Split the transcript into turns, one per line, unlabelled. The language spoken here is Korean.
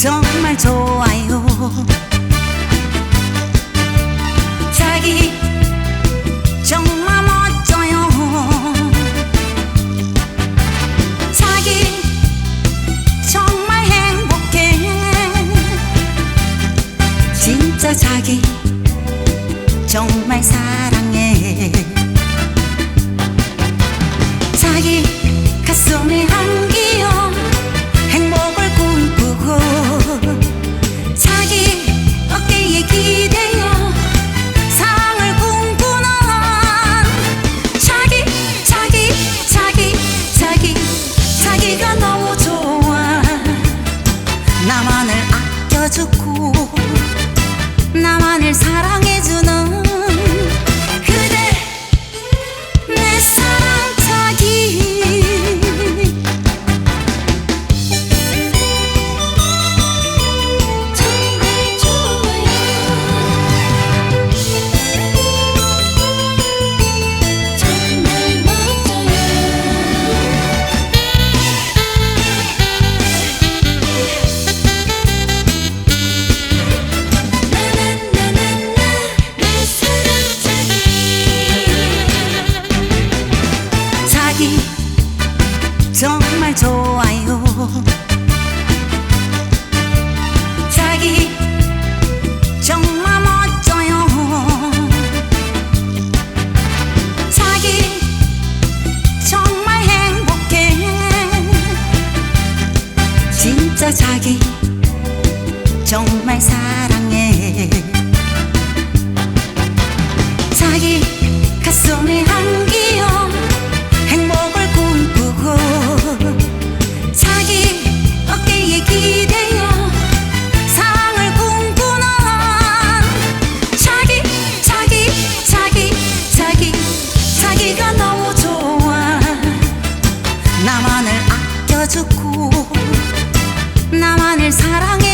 정말 좋아요. 자기 정말 멋져요. 자기 정말 행복해. 진짜 자기 정말 사랑해. 자기 가슴에 좋아요. 자기 정말 멋져요. 자기 정말 행복해. 진짜 자기 정말 사랑. 나만을 아껴주고 나만을 사랑해